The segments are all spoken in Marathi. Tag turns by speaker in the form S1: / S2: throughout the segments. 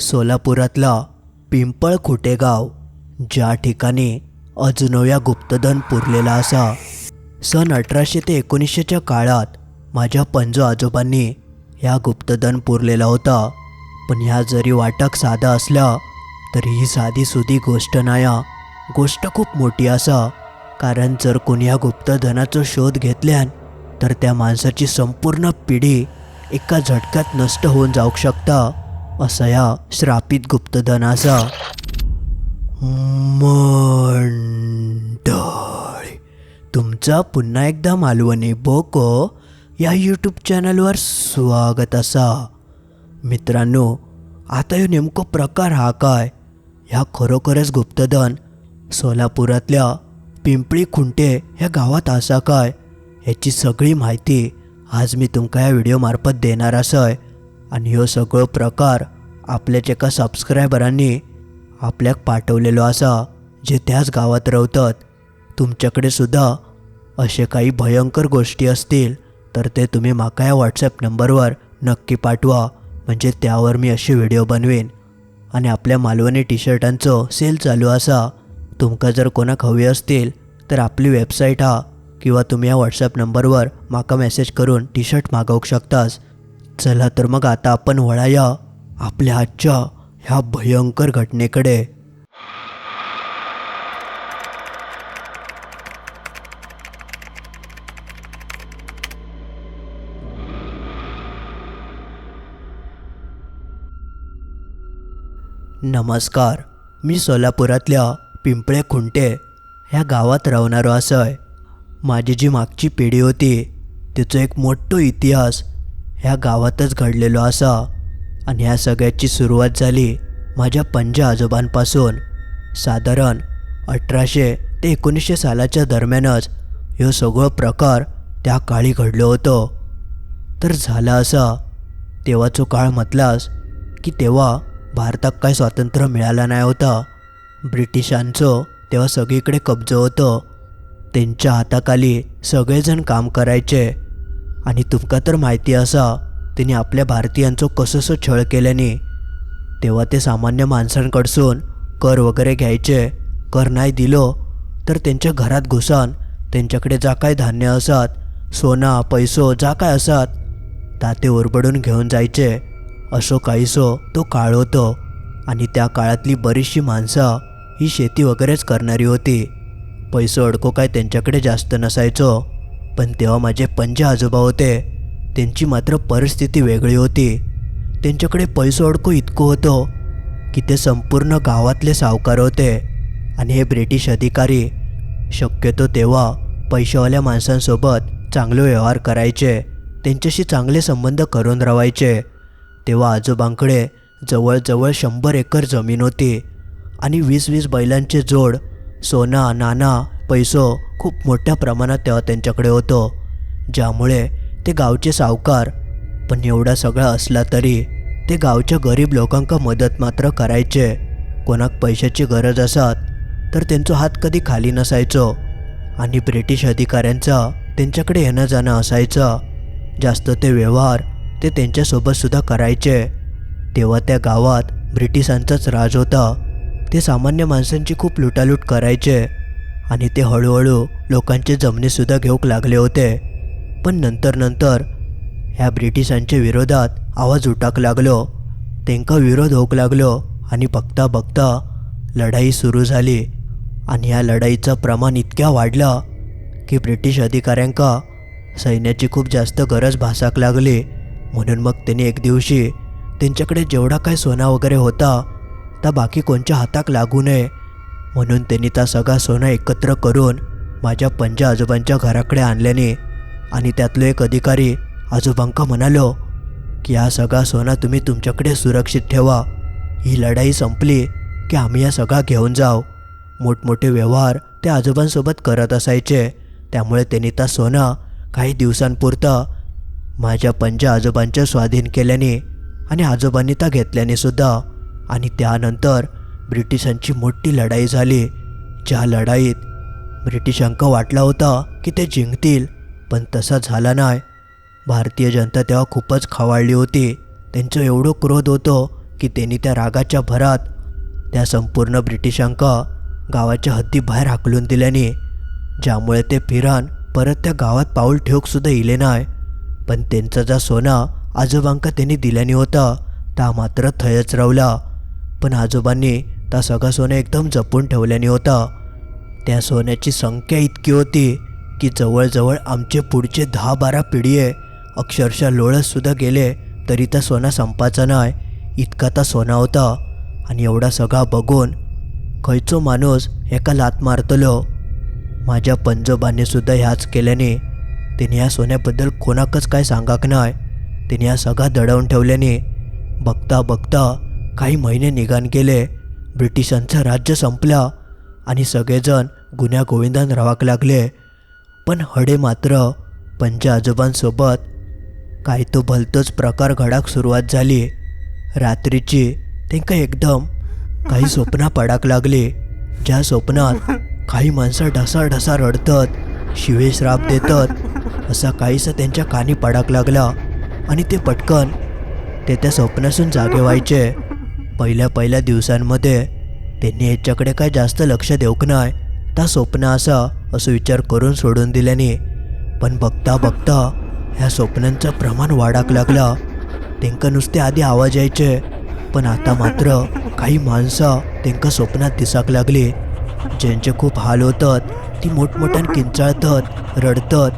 S1: सोलापुरातला पिंपळ खुटेगाव ज्या ठिकाणी अजूनव्या गुप्तधन पुरलेला असा. सन अठराशे ते एकोणीसशेच्या काळात माझ्या पंजो आजोबांनी ह्या गुप्तधन पुरलेला होता. पण ह्या जरी वाटक साधा असला तरी ही साधी सुधी गोष्ट नाया गोष्ट खूप मोठी असा. कारण जर कोणी ह्या गुप्तधनाचा शोध घेतल्यान तर त्या माणसाची संपूर्ण पिढी एका झटक्यात नष्ट होऊन जाऊ शकता. असा या श्रापित गुप्तधनाचा मंडळी. तुमचा पुन्हा एकदा मालवणी बोको या यूट्यूब चॅनलवर स्वागत असा. मित्रांनो आता ह्यो नेमको प्रकार हा काय? ह्या खरोखरच गुप्तधन सोलापुरातल्या पिंपळी खुंटे ह्या गावात असा काय? ह्याची सगळी माहिती आज मी तुमका या व्हिडिओमार्फत देणार असय. आणि ह्यो सगळो प्रकार आपल्याच एका सबस्क्रायबरांनी आपल्याक पाठवलेलो असा जे त्याच गावात रवतात. तुमच्याकडे सुद्धा असे काही भयंकर गोष्टी असतील तर ते तुम्ही माका या व्हॉट्सॲप नंबरवर नक्की पाठवा. म्हणजे त्यावर मी असे व्हिडिओ बनवेन. आणि आपल्या मालवणी टी शर्टांचं सेल चालू असा. तुमका जर कोणाक हवी असतील तर आपली वेबसाईट हा किंवा तुम्ही या व्हॉट्सॲप नंबरवर माका मेसेज करून टी शर्ट मागवू शकतास. चला तर मग आता आपण वळाया आपल्या आजच्या ह्या भयंकर घटनेकडे. नमस्कार मी सोलापुरातल्या पिंपळे खुंटे ह्या गावात राहणारो असय. माझी जी मागची पिढी होती तिचो एक मोठो इतिहास ह्या गावातच घडलेलो असा आणि ह्या सगळ्याची सुरुवात झाली माझ्या पंजा आजोबांपासून. साधारण अठराशे ते एकोणीसशे सालाच्या दरम्यानच ह्यो सगळो प्रकार त्या काळी घडलो होतो. तर झाला असा तेव्हाचो काळ म्हटलास की तेव्हा भारताक काय स्वातंत्र्य मिळाला नाही होता. ब्रिटिशांचं तेव्हा सगळीकडे कब्ज होतं. त्यांच्या हाताखाली सगळेजण काम करायचे. आणि तुमका तर माहिती असा त्यांनी आपल्या भारतीयांचो कसोसो छळ केल्याने. तेव्हा ते सामान्य माणसांकडसून कर वगैरे घ्यायचे कर नाही दिलो तर त्यांच्या घरात घुसान त्यांच्याकडे जा काय धान्य असत सोना पैसो जा काय असत ता ते ओरबडून घेऊन जायचे. असो काहीसो तो काळ होतो आणि त्या काळातली बरीचशी माणसं ही शेती वगैरेच करणारी होती. पैसो अडको काय त्यांच्याकडे जास्त नसायचो. पण तेव्हा माझे पंजे आजोबा होते. त्यांची मात्र परिस्थिती वेगळी होती. त्यांच्याकडे पैसो अडको इतकं होतं की ते संपूर्ण गावातले सावकार होते. आणि हे ब्रिटिश अधिकारी शक्यतो तेव्हा पैशावाल्या माणसांसोबत चांगले व्यवहार करायचे. त्यांच्याशी चांगले संबंध करून राहायचे. तेव्हा आजोबांकडे जवळजवळ शंभर एकर जमीन होती. आणि वीस वीस बैलांचे जोड सोना नाना पैसो खूप मोठ्या प्रमाणात तेव्हा त्यांच्याकडे होतं. ज्यामुळे ते गावचे सावकार पण एवढा सगळा असला तरी ते गावच्या गरीब लोकांका मदत मात्र करायचे. कोणाक पैशाची गरज असत तर त्यांचा हात कधी खाली नसायचो. आणि ब्रिटिश अधिकाऱ्यांचा त्यांच्याकडे येणं जाणं असायचं. जास्त ते व्यवहार ते त्यांच्यासोबतसुद्धा करायचे. तेव्हा त्या गावात ब्रिटिशांचाच राज होता. ते सामान्य माणसांची खूप लुटालूट करायचे. आणि ते हळूहळू लोकांचे जमिनीसुद्धा घेऊक लागले होते. पण नंतर नंतर ह्या ब्रिटिशांच्या विरोधात आवाज उठाक लागलो. त्यांका विरोध होऊक लागलो आणि बघता बघता लढाई सुरू झाली. आणि या लढाईचं प्रमाण इतक्या वाढलं की ब्रिटिश अधिकाऱ्यांका सैन्याची खूप जास्त गरज भासाक लागली. म्हणून मग त्यांनी एक दिवशी त्यांच्याकडे जेवढा काय सोना वगैरे होता त्या बाकी कोणच्या हाताक लागू नये म्हणून त्यांनी त्या सगळा सोना एकत्र करून माझ्या पंजा आजोबांच्या घराकडे आणल्याने आणि त्यातलो एक अधिकारी आजोबांका म्हणालो की हा सगळा सोना तुम्ही तुमच्याकडे सुरक्षित ठेवा. ही लढाई संपली की आम्ही या सगळा घेऊन जाऊ. मोठमोठे व्यवहार ते आजोबांसोबत करत असायचे. त्यामुळे त्यांनी त्या सोनं काही दिवसांपुरता माझ्या पंजा आजोबांच्या स्वाधीन केल्याने आणि आजोबांनी त्या घेतल्याने सुद्धा आणि त्यानंतर ब्रिटिशांची मोठी लढाई झाली ज्या लढाईत ब्रिटिशांका वाटला होता की ते जिंकतील पण तसा झाला नाही. भारतीय जनता तेव्हा खूपच खवाळली होती. त्यांचं एवढं क्रोध होतं की त्यांनी त्या रागाच्या भरात त्या संपूर्ण ब्रिटिशांका गावाच्या हद्दी बाहेर हाकलून दिल्याने ज्यामुळे ते फिरान परत त्या गावात पाऊल ठेवूकसुद्धा इले नाही. पण त्यांचा जा सोना आजोबांका त्यांनी दिल्याने होता ता मात्र थयच रावला. पण आजोबांनी त्या सगळा सोनं एकदम जपून ठेवल्याने होता. त्या सोन्याची संख्या इतकी होती की जवळजवळ आमचे पुढचे दहा बारा पिढीये अक्षरशः लोळतसुद्धा गेले तरी त्या सोना संपाचा नाही इतका ता सोना होता. आणि एवढा सगळा बघून खयचो माणूस एका लात मारतलो. माझ्या पंजोबांनी सुद्धा ह्याच केल्याने तिने या सोन्याबद्दल कोणाकच काय सांगाक नाही. तिने या सगळा दडवून ठेवल्याने बघता बघता काही महिने निघान गेले. ब्रिटिशांचं राज्य संपला आणि सगळेजण गुन्ह्या गोविंदान रावाक लागले. पण हडे मात्र पंच्या आजोबांसोबत काय तो भलतोच प्रकार घडाक सुरुवात झाली. रात्रीची तेंका एकदम काही स्वप्न पडाक लागली. ज्या स्वप्नात काही माणसं ढसा ढसा रडतात शिवे श्राप देतात असा काहीसा त्यांच्या कानी पडाक लागला आणि ते पटकन ते त्या स्वप्नासून जागे व्हायचे. पहिल्या पहिल्या दिवसांमध्ये त्यांनी ह्याच्याकडे काय जास्त लक्ष देऊक नाही त्या स्वप्न असा असं विचार करून सोडून दिल्याने. पण बघता बघता ह्या स्वप्नांचं प्रमाण वाढाक लागला. त्यांका नुसते आधी आवाज यायचे पण आता मात्र काही माणसं त्यांका स्वप्नात दिसाक लागली. ज्यांचे खूप हाल होतात ती मोठमोठ्यान किंचाळतात रडतात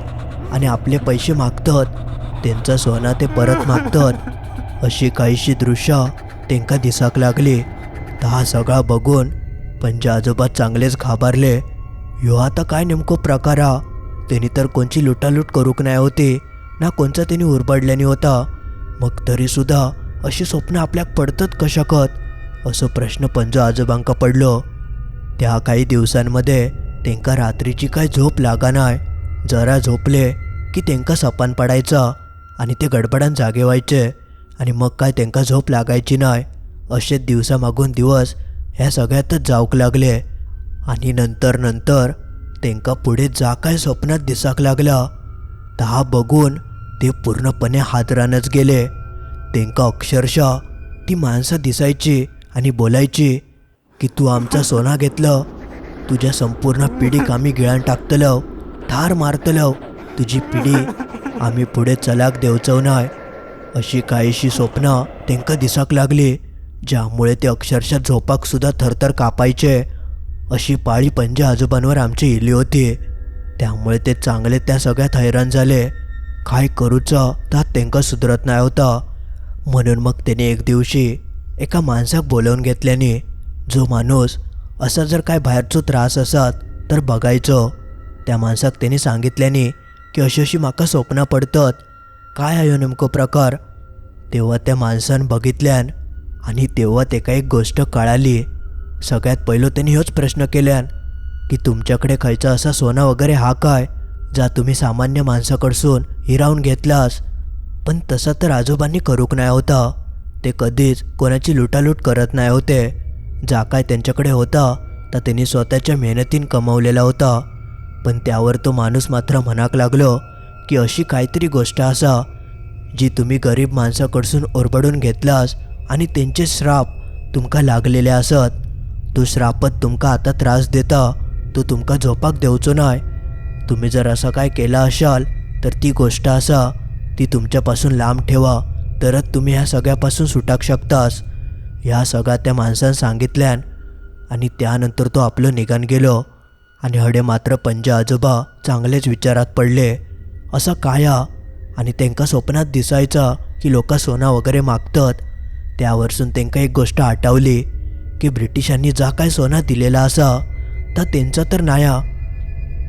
S1: आणि आपले पैसे मागतात. त्यांचा सोना ते परत मागतात. अशी काहीशी दृश्य तेंका दिसाक लागली. तर हा सगळा बघून पंजे आजोबा चांगलेच घाबरले. ह्यो आता काय नेमको प्रकार हा? त्यांनी तर कोणची लुटालूट करूक नाही होती ना कोणचा त्यांनी उरबडल्याने होता. मग तरीसुद्धा अशी स्वप्न आपल्याक पडतात कशाकत असं प्रश्न पंजो आजोबांका पडलो. त्या काही दिवसांमध्ये तेंका रात्रीची काय झोप लागा नाही जरा झोपले की तेंका सपान पडायचा आणि ते गडबडान जागे व्हायचे. आणि मग काय तेंकां झोप लागायची नाही दिवसा दिवसामागून दिवस ह्या सगळ्यातच जावंक लागले. आणि नंतर नंतर तेंकां पुढे जा काय स्वप्नात दिसाक लागला. ता बघून ते पूर्णपणे हादरानच गेले. तेंका अक्षरशः ती माणसं दिसायची आणि बोलायची की तू आमचा सोना घेतलं तुझ्या संपूर्ण पिढीक आम्ही गिळान टाकतलं ठार मारतलं तुझी पिढी आम्ही पुढे चलाक देवचव नाही अशी काहीशी स्वप्न तेंका दिसाक लागली ज्यामुळे ते अक्षरशः झोपाक सुद्धा थरथर कापायचे. अशी पाळी पंजा आजोबांवर आमची इली होती. त्यामुळे ते चांगले त्या सगळ्यात हैराण झाले. काय करूचं? तर तेंका सुधरत नाही होता. म्हणून मग त्याने एक दिवशी एका माणसाक बोलावून घेतल्याने जो माणूस असा जर काय बाहेरचो त्रास असत तर बघायचो. त्या माणसाक त्याने सांगितल्याने की अशी अशी माका स्वप्न पडतात. काय आहे नेमकं नेमको प्रकार? तेव्हा त्या माणसानं बघितल्यान आणि तेव्हा तेका एक गोष्ट कळाली. सगळ्यात पहिलं त्यांनी हेच प्रश्न केल्यान की तुमच्याकडे खायचा असा सोना वगैरे हा काय जा तुम्ही सामान्य माणसाकडसून हिरावून घेतलास? पण तसा तर आजोबांनी करूक नाही होता. ते कधीच कोणाची लुटालूट करत नाही होते. जा काय त्यांच्याकडे होता तर त्यांनी स्वतःच्या मेहनतीन कमावलेला होता. पण त्यावर तो माणूस मात्र म्हणाक लागलो की अशी काहीतरी गोष्ट असा जी तुम्ही गरीब माणसाकडसून ओरबडून घेतलास आणि त्यांचे श्राप तुमका लागलेले असत. तो श्रापत तुमका आता त्रास देता तो तुमका झोपाक देवचो नाय. तुम्ही जर असं काय केला असाल तर ती गोष्ट असा ती तुमच्यापासून लांब ठेवा तरच तुम्ही ह्या सगळ्यापासून सुटाक शकतास. ह्या सगळ्या त्या माणसानं सांगितल्यान आणि त्यानंतर तो आपलं निघान गेलो. आणि हडे मात्र पंजा आजोबा चांगलेच विचारात पडले. असं काय हा? आणि त्यांका स्वप्नात दिसायचा की लोक सोना वगैरे मागतात. त्यावरसून त्यांका एक गोष्ट आठवली की ब्रिटिशांनी जा काय सोना दिलेला असा तर त्यांचा तर नाया.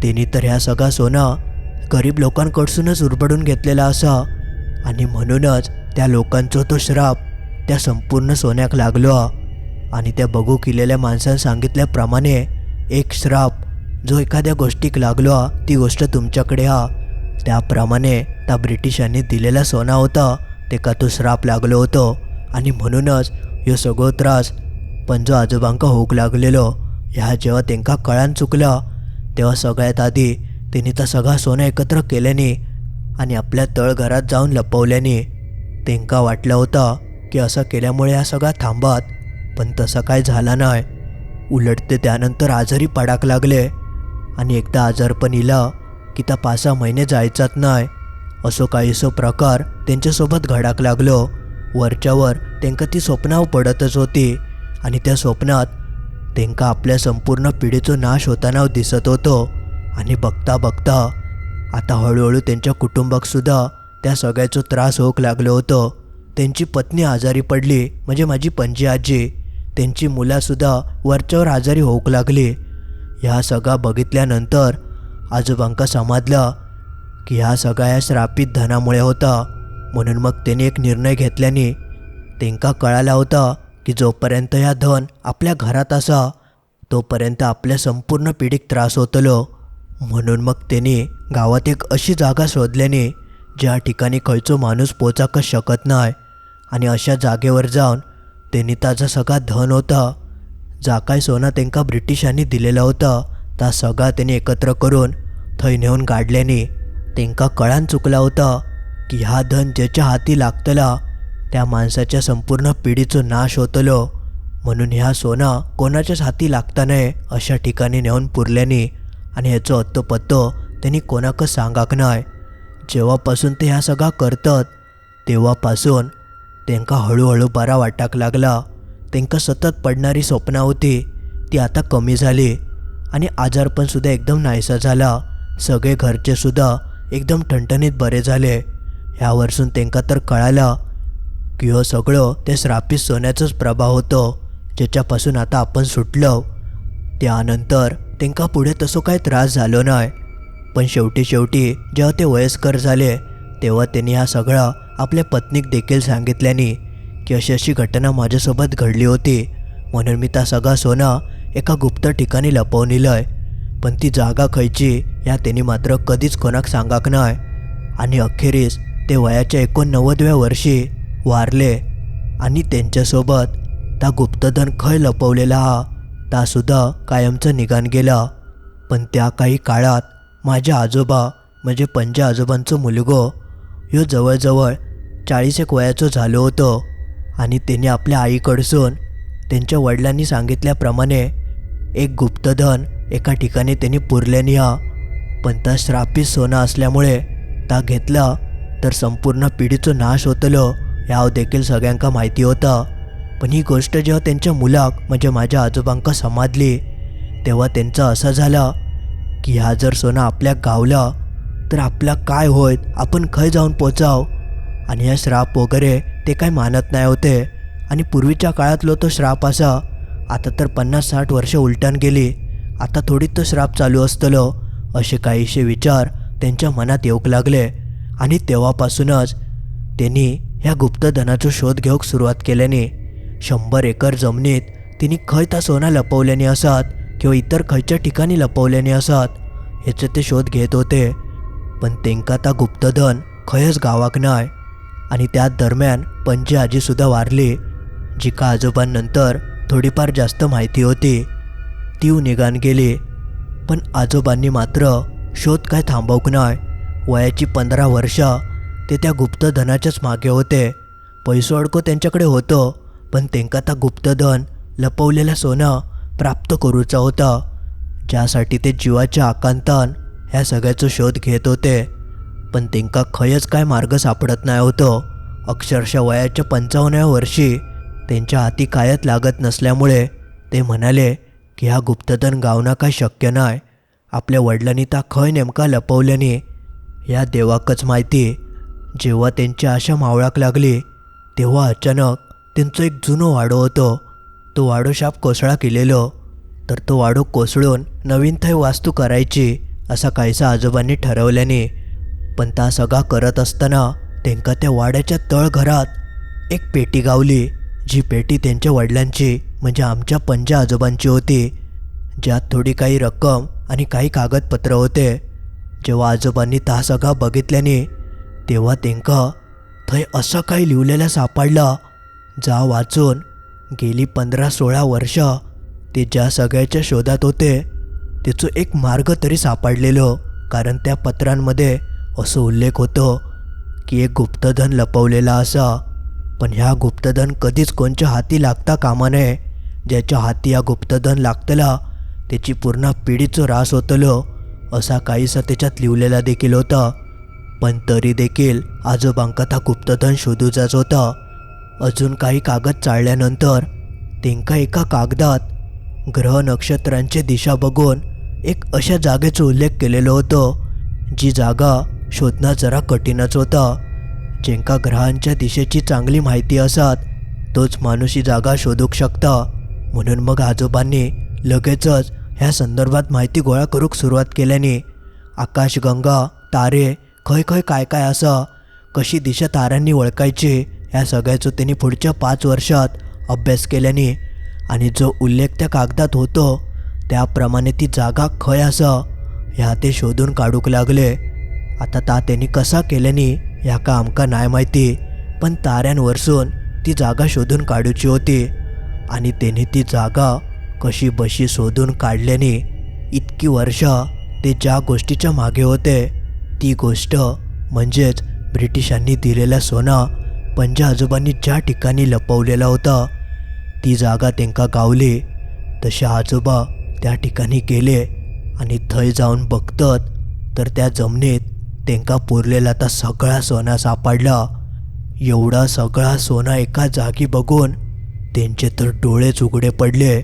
S1: त्यांनी तर ह्या सगळा सोना गरीब लोकांकडसूनच उरबडून घेतलेला असा आणि म्हणूनच त्या लोकांचा तो श्राप त्या संपूर्ण सोन्याक लागलो. आणि त्या बघू केलेल्या माणसानं सांगितल्याप्रमाणे एक श्राप जो एखाद्या गोष्टीक लागलो हा, ती गोष्ट तुमच्याकडे हा. त्याप्रमाणे त्या ब्रिटिशांनी दिलेला सोना होता ते का तो श्राप लागलो होतो. आणि म्हणूनच ह्यो सगळो त्रास पंजो आजोबांका होऊक लागलेलो. ह्या जेव्हा तेंका कळान चुकला तेव्हा सगळ्यात आधी तिने तर सगळा सोनं एकत्र केल्याने आणि आपल्या तळघरात जाऊन लपवल्याने तेंका वाटलं होतं की असं केल्यामुळे हा सगळा थांबत पण तसं काय झाला नाही. उलट ते त्यानंतर आजारी पडाक लागले आणि एकदा आजारपण इला की त्या पाच सहा महिने जायचाच नाही असो काहीसो प्रकार त्यांच्यासोबत घडाक लागलो. वरच्यावर त्यांका ती स्वप्नाव पडतच होती आणि त्या स्वप्नात त्यांका आपल्या संपूर्ण पिढीचो नाश होताना दिसत होतो. आणि बघता बघता आता हळूहळू त्यांच्या कुटुंबाकसुद्धा त्या सगळ्याचो त्रास होऊक लागलो होतो. त्यांची पत्नी आजारी पडली म्हणजे माझी पणजी आजी. त्यांची मुलासुद्धा वरच्यावर आजारी होऊक लागली. ह्या सगळा बघितल्यानंतर आजोबांका समजलं की ह्या सगळ्या श्रापित धनामुळे होता. म्हणून मग त्यांनी एक निर्णय घेतल्याने त्यांका कळालं होता की जोपर्यंत ह्या धन आपल्या घरात असा तोपर्यंत आपल्या संपूर्ण पिढीक त्रास होतलो. म्हणून मग त्यांनी गावात एक अशी जागा शोधल्याने ज्या ठिकाणी खंयचो माणूस पोचाकच शकत नाही आणि अशा जागेवर जाऊन त्यांनी ताचा सगळा धन होता. जा काय सोना त्यांका ब्रिटिशांनी दिलेला होता. ता सगळा त्यांनी एकत्र करून थंय नेऊन काढल्याने त्यांका कळान चुकला होता की ह्या धन ज्याच्या हाती लागतला त्या माणसाच्या संपूर्ण पिढीचो नाश होतलो. म्हणून ह्या सोना कोणाच्याच हाती लागता नये अशा ठिकाणी नेऊन पुरल्याने आणि ह्याचो अत्तोपत्तो त्यांनी कोणाक सांगाक नाय. जेव्हापासून ते ह्या सगळा करतात तेव्हापासून त्यांका हळूहळू बरा वाटाक लागला. त्यांका सतत पडणारी स्वप्ना होती ती आता कमी झाली. आणि आजारपणसुद्धा एकदम नाहीसा झाला. सगळे घरचे सुद्धा एकदम ठणठणीत बरे झाले. ह्यावरसून त्यांका तर कळालं की हो सगळं ते श्रापित सोन्याचंच प्रभाव होतो ज्याच्यापासून आता आपण सुटलो. त्यानंतर त्यांका पुढे तसो काही त्रास झालो नाही. पण शेवटी शेवटी जेव्हा ते वयस्कर झाले तेव्हा त्यांनी हा सगळा आपल्या पत्नीक देखील सांगितल्याने की अशी अशी घटना माझ्यासोबत घडली होती. म्हणून मी त्या सगळा सोना एका गुप्त ठिकाणी लपवलेलं आहे पण ती जागा खयची ह्या त्याने मात्र कधीच कोणाक सांगाक नाही आणि अखेरीस ते वयाच्या एकोणनव्वदव्या वर्षी वारले. आणि त्यांच्यासोबत त्या गुप्तधन खय लपवलेला हा ता सुद्धा कायमचं निघान गेला. पण त्या काही काळात माझ्या आजोबा म्हणजे पंजा आजोबांचो मुलगो ह्यो जवळजवळ चाळीस एक वयाचो झालो होतो. आणि त्याने आपल्या आईकडसून त्यांच्या वडिलांनी सांगितल्याप्रमाणे एक गुप्तधन एका ठिकाणी त्यांनी पुरल्याने हा. पण त्या श्रापित सोनं असल्यामुळे ता घेतला तर संपूर्ण पिढीचो नाश होतलो ह्या देखील सगळ्यांका माहिती होता. पण ही गोष्ट जेव्हा त्यांच्या मुलाक म्हणजे माझ्या आजोबांका समाधली तेव्हा त्यांचं असं झालं की ह्या जर सोनं आपल्या गावला तर आपला काय होईत आपण खय जाऊन पोचाव? आणि या श्राप वगैरे ते काय मानत नाही होते. आणि पूर्वीच्या काळातलो तो श्राप असा आता तर पन्नास साठ वर्ष उलटान गेली. आता थोडीत तर श्राप चालू असतलं. असे काहीसे विचार त्यांच्या मनात येऊक लागले. आणि तेव्हापासूनच त्यांनी ह्या गुप्तधनाचो शोध घेऊक सुरुवात केल्याने. शंभर एकर जमिनीत तिने खय ता सोना लपवल्याने असत किंवा इतर खयच्या ठिकाणी लपवल्याने असत ह्याचे ते शोध घेत होते. पण तेंका ता गुप्तधन खयच गावाक नाय. आणि त्या दरम्यान पंजी आजीसुद्धा वारली जिका आजोबांनंतर थोडीफार जास्त माहिती होती. ती निघान गेली. पण आजोबांनी मात्र शोध काय थांबवक नाही. वयाची पंधरा वर्ष. ते त्या गुप्तधनाच्याच मागे होते. पैसो अडको त्यांच्याकडे होतो. पण त्यांका ता गुप्तधन लपवलेलं सोनं प्राप्त करूचा होता. ज्यासाठी ते जीवाच्या आकांतान ह्या सगळ्याचा शोध घेत होते. पण त्यांका खयच काय मार्ग सापडत नाही होतो. अक्षरशः वयाच्या पंचावन्नव्या वर्षी त्यांच्या हाती कायच लागत नसल्यामुळे ते म्हणाले की हा गुप्तधन गावना काय शक्य नाही आपल्या वडिलांनी ता खय नेमका लपवल्याने या देवाकच माहिती. जेव्हा त्यांची आशा मावळाक लागली तेव्हा अचानक त्यांचं एक जुनं वाडो होतो. तो वाडो शाप कोसळा केलेलो. तर तो वाडो कोसळून नवीन थंय वास्तू करायची असा काहीसा आजोबांनी ठरवल्याने. पण ता सगळा करत असताना त्यांका त्या वाड्याच्या तळघरात एक पेटी गावली. जी पेटी त्यांच्या वडिलांची म्हणजे आमच्या पंजा आजोबांची होती. ज्यात थोडी काही रक्कम आणि काही कागदपत्र होते. जेव्हा आजोबांनी ता सगळा बघितल्याने तेव्हा त्यांका थंय असं काही लिहिलेलं सापडलं. जा वाचून गेली पंधरा सोळा वर्ष ते ज्या सगळ्याच्या शोधात होते त्याचं एक मार्ग तरी सापडलेलो. कारण त्या पत्रांमध्ये असं उल्लेख होतो की एक गुप्तधन लपवलेला असा पण ह्या गुप्तधन कधीच कोणच्या हाती लागता कामा नये. ज्याच्या हाती या गुप्तधन लागतला त्याची पूर्ण पिढीचं रास होतलो असा काहीसा त्याच्यात लिहिलेला देखील होता. पण तरी देखील आजोबांका था गुप्तधन शोधूचाच होता. अजून काही कागद चाळल्यानंतर तेंका एका कागदात ग्रह नक्षत्रांची दिशा बघून एक अशा जागेचा उल्लेख केलेलो होतो जी जागा शोधणं जरा कठीणच होता. ज्यांका ग्रहांच्या दिशेची चांगली माहिती असत तोच माणूस ही जागा शोधूक शकता. म्हणून मग आजोबांनी लगेचच ह्या संदर्भात माहिती गोळा करूक सुरुवात केल्याने आकाशगंगा तारे खंय खंय काय काय असं कशी दिशा ताऱ्यांनी ओळखायची ह्या सगळ्याचं त्यांनी पुढच्या पाच वर्षात अभ्यास केल्याने आणि जो उल्लेख त्या कागदात होतो त्याप्रमाणे ती जागा खंय असं ह्या ते शोधून काढूक लागले. आता ता त्यांनी कसा केल्याने ह्याका आमकां आमका नाही माहिती पण ताऱ्यांवरसून ती जागा शोधून काढूची होती. आणि त्यांनी ती जागा कशी बशी शोधून काढल्याने इतकी वर्ष ते ज्या गोष्टीच्या मागे होते ती गोष्ट म्हणजेच ब्रिटिशांनी दिलेला सोना पंजा आजोबांनी ज्या ठिकाणी लपवलेला होता ती जागा त्यांका गावली. तसे आजोबा त्या ठिकाणी गेले आणि थंय जाऊन बघतात तर त्या जमनीत त्यांका पुरलेला तर सगळा सोना सापडला. एवढा सगळा सोना एका जागी बघून त्यांचे तर डोळेच उघडे पडले.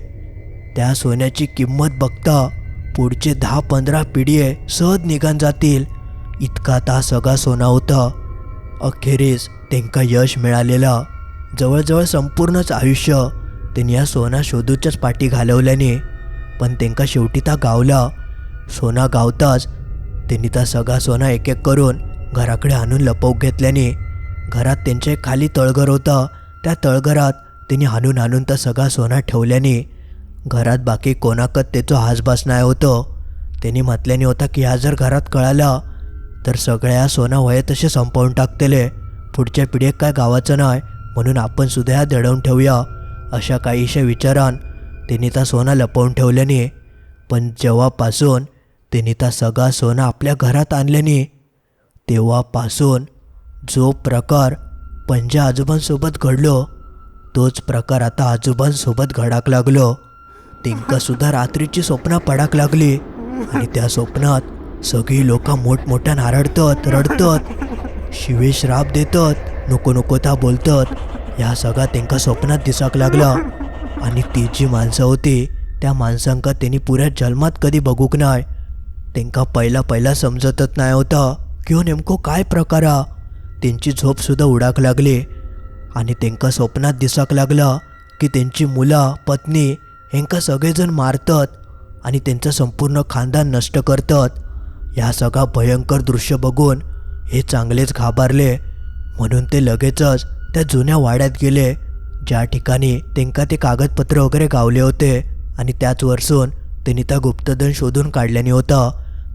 S1: त्या सोन्याची किंमत बघता पुढचे दहा पंधरा पिढी सहज निघान जातील. इतका ता सगळा सोना होता. अखेरीस त्यांका यश मिळालेला. जवळजवळ संपूर्णच आयुष्य त्यांनी या सोना शोधूच्याच पाठी घालवल्याने. पण त्यांका शेवटी ता गावला. सोना गावताच त्यांनी त्या सगळा सोना एक एक करून घराकडे आणून लपवून घेतल्याने घरात त्यांचे खाली तळघर होतं. त्या तळघरात त्यांनी हाणून हाणून त्या सगळा सोना ठेवल्याने घरात बाकी कोणाकत त्याचं हासबास नाही होतं. त्यांनी म्हटल्याने होता की ह्या जर घरात कळालं तर सगळ्या सोना वय तसे संपवून टाकतेले. पुढच्या पिढीत काय गावाचं नाही म्हणून आपण सुद्धा ह्या दडवून ठेवूया. अशा काहीशा विचारान त्यांनी त्या सोना लपवून ठेवल्याने. पण जेव्हापासून त्यांनी त्या सगळा सोनं आपल्या घरात आणल्याने तेव्हापासून जो प्रकार पंजा आजोबांसोबत घडलो तोच प्रकार आता आजोबांसोबत घडाक लागलो. तेंका सुद्धा रात्रीची स्वप्न पडाक लागली आणि त्या स्वप्नात सगळी लोक मोठमोठ्या आरडतात रडतात शिवे श्राप देतात नको नको त्या बोलतात. ह्या सगळा तेंका स्वप्नात दिसाक लागला आणि ती जी माणसं होती त्या माणसांका त्यांनी पुऱ्या जन्मात कधी बघूक नाही तेंका पहिला पहिला समजतच नाही होतं की हो नेमको काय प्रकार हा. त्यांची झोपसुद्धा उडाक लागली आणि तेंका स्वप्नात दिसाक लागलं की त्यांची मुलं पत्नी हेंका सगळेजण मारतात आणि त्यांचं संपूर्ण खानदान नष्ट करतात. ह्या सगळा भयंकर दृश्य बघून हे चांगलेच घाबरले. म्हणून ते लगेचच त्या जुन्या वाड्यात गेले. ज्या ठिकाणी त्यांका ते कागदपत्र वगैरे गावले होते आणि त्याच वरसून त्यांनी त्या गुप्तधन शोधून काढल्याने होता.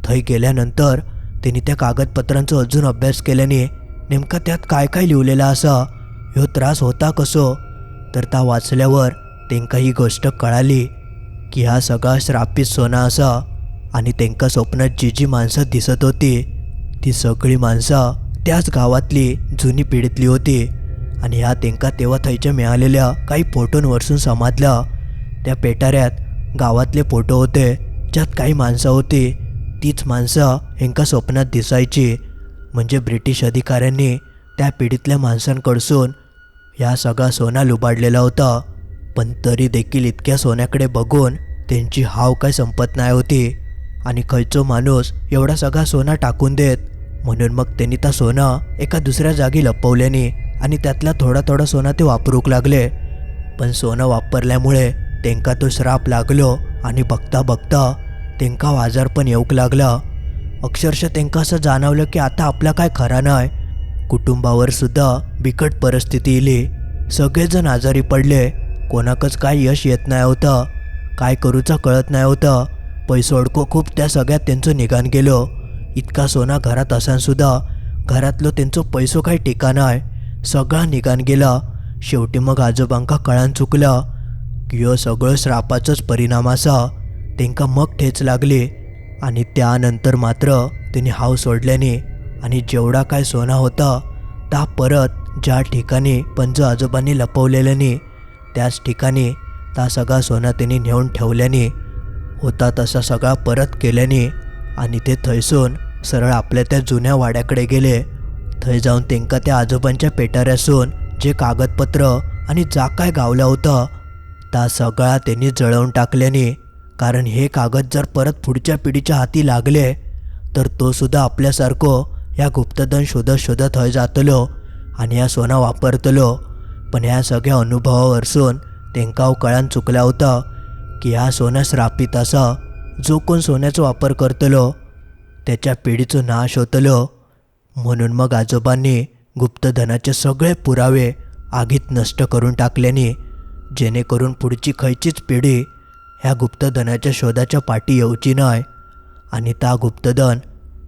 S1: थंय गेल्यानंतर त्यांनी त्या कागदपत्रांचा अजून अभ्यास केल्याने नेमका त्यात काय काय लिहिलेलं असं ह्यो त्रास होता कसो? तर त्या वाचल्यावर त्यांका ही गोष्ट कळाली की हा सगळा श्रापित सोना असा आणि त्यांका स्वप्नात जी जी माणसं दिसत होती ती सगळी माणसं त्याच गावातली जुनी पिढीतली होती आणि ह्या तेंका तेव्हा थंयच्या मिळालेल्या काही फोटोंवरसून समाजलं. त्या पेटाऱ्यात गावातले फोटो होते. ज्यात काही माणसं होती. तीच माणसं हेंका स्वप्नात दिसायची. म्हणजे ब्रिटिश अधिकाऱ्यांनी त्या पिढीतल्या माणसांकडसून ह्या सगळा सोना लुबाडलेला होता. पण तरी देखील इतक्या सोन्याकडे बघून त्यांची हाव काय संपत नाही होती. आणि खयचो माणूस एवढा सगळा सोना टाकून देत. म्हणून मग त्यांनी त्या सोनं एका दुसऱ्या जागी लपवल्याने आणि त्यातला थोडा थोडा सोना ते वापरूक लागले. पण सोनं वापरल्यामुळे तेंका तो श्राप लागलो आणि बघता बघता तेंका वाजार पण येऊक लागला. अक्षरशः तेंका असं जाणवलं की आता आपला काय खरा नाही कुटुंबावर सुद्धा बिकट परिस्थिती इली. सगळेजण आजारी पडले. कोणाकच काय यश येत नाही होतं. काय करूचा कळत नाही होतं. पैसो अडको खूप त्या सगळ्यात त्यांचं निघान गेलो. इतका सोना घरात असानसुद्धा घरातलं त्यांचं पैसो काही टिका आहे सगळा निघान गेला. शेवटी मग आजोबांका कळान चुकला. ह्यो सगळो श्रापाचोच परिणाम असा तेंका मग ठेच लागली आणि त्यानंतर मात्र त्यांनी हाव सोडल्याने आणि जेवढा काय सोना होता ता परत ज्या ठिकाणी पंज आजोबांनी लपवलेल्याने त्याच ठिकाणी ता सगळा सोना त्यांनी नेऊन ठेवल्याने होता तसा सगळा परत केल्याने आणि ते थंयसून सरळ आपल्या त्या जुन्या वाड्याकडे गेले. थंय जाऊन तेंका त्या आजोबांच्या पेटाऱ्यासून जे कागदपत्र आणि जा काय गावलं होतं आता सगळा त्यांनी जळवून टाकल्याने कारण हे कागद जर परत पुढच्या पिढीच्या हाती लागले तर तो सुद्धा आपल्यासारखो ह्या गुप्तधन शोधत शोधत हय जातलो आणि ह्या सोना वापरतलो. पण ह्या सगळ्या अनुभवावरसून तेंका कळान चुकला होता की ह्या सोना श्रापित असा जो कोण सोन्याचा वापर करतलो त्याच्या पिढीचो नाश होतलो. म्हणून मग आजोबांनी गुप्तधनाचे सगळे पुरावे आगीत नष्ट करून टाकल्याने जेणेकरून पुढची खयचीच पिढी ह्या गुप्तधनाच्या शोधाच्या पाठी येऊची नाही आणि ता गुप्तधन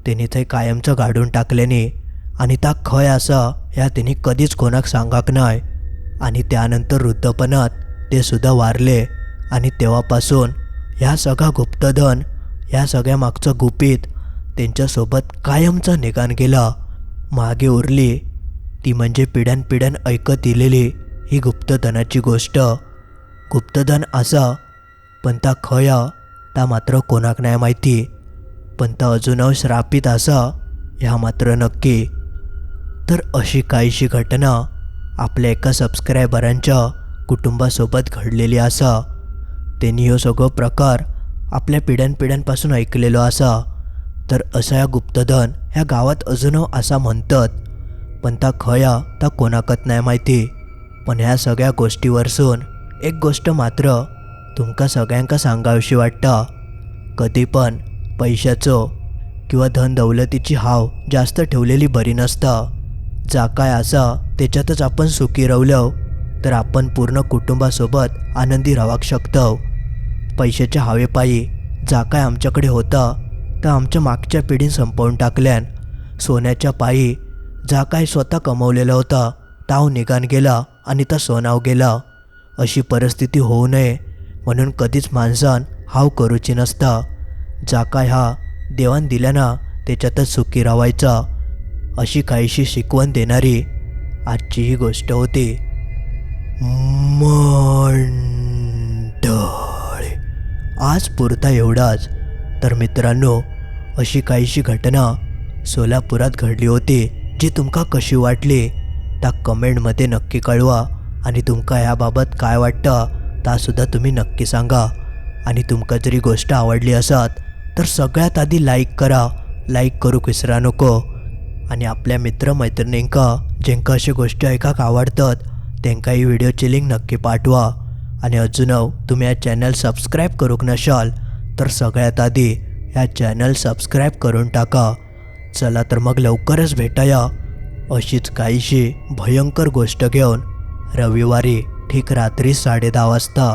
S1: तिने थंय कायमचं गाडून टाकल्याने आणि ता खय आसा ह्या तिने कधीच कोणाक सांगाक नाही आणि त्यानंतर वृद्धपणात ते सुद्धा वारले आणि तेव्हापासून ह्या सगळा गुप्तधन ह्या सगळ्या मागचं गुपित त्यांच्यासोबत कायमचं निगान गेला. मागे उरली. ती म्हणजे पिढ्यानपिढ्यान ऐकत दिलेली ही गुप्तधनाची गोष्ट. गुप्तधन असा पण ता खया ता मात्र कोणाक नाही माहिती. पण ता अजूनही श्रापित असा ह्या मात्र नक्की. तर अशी काहीशी घटना आपल्या एका सबस्क्रायबरांच्या कुटुंबासोबत घडलेली असा. त्यांनी हो सगळो प्रकार आपल्या पिढ्यानपिढ्यांपासून ऐकलेलो असा. तर असा ह्या गुप्तधन ह्या गावात अजून असा म्हणतात पण ता खया ता कोणाकत नाही माहिती. पण ह्या सगळ्या गोष्टीवरसून एक गोष्ट मात्र तुमका सगळ्यांका सांगावीशी वाटता. कधी पण पैशाचो किंवा धन दौलतीची हाव जास्त ठेवलेली बरी नसता. जा काय असा त्याच्यातच आपण सुखी रवलं तर आपण पूर्ण कुटुंबासोबत आनंदी राहूक शकतो. पैशाच्या हवेपायी जा काय आमच्याकडे होता तर आमच्या मागच्या पिढीन संपवून टाकल्यान सोन्याच्या पायी जा काय स्वतः कमवलेला होता ताव निघान गेला. आणि तो सोनाव गेला. अशी परिस्थिती होऊ नये म्हणून कधीच माणसान हाव करूची नसता. जा काय हा देवान दिल्याना त्याच्यातच सुखी राहायचा. अशी काहीशी शिकवण देणारी आजची ही गोष्ट होती. मंडळी आज पुरता एवढाच. तर मित्रांनो अशी काहीशी घटना सोलापुरात घडली होती जी तुमका कशी वाटली? त्या कमेंटमध्ये नक्की कळवा आणि तुमका ह्याबाबत काय वाटतं तासुद्धा तुम्ही नक्की सांगा. आणि तुमका जरी गोष्ट आवडली असत तर सगळ्यात आधी लाईक करा. लाईक करूक विसरा नको. आणि आपल्या मित्रमैत्रिणींका जेंका अशी गोष्टी ऐकाक आवडतात तेंका ही व्हिडिओची लिंक नक्की पाठवा. आणि अजून तुम्ही या चॅनल सबस्क्राईब करूक नशाल तर सगळ्यात आधी ह्या चॅनल सबस्क्राईब करून टाका. चला तर मग लवकरच भेटाया. अशीच काहीशी भयंकर गोष्ट घेऊन रविवारी ठीक रात्री साडे दहा वाजता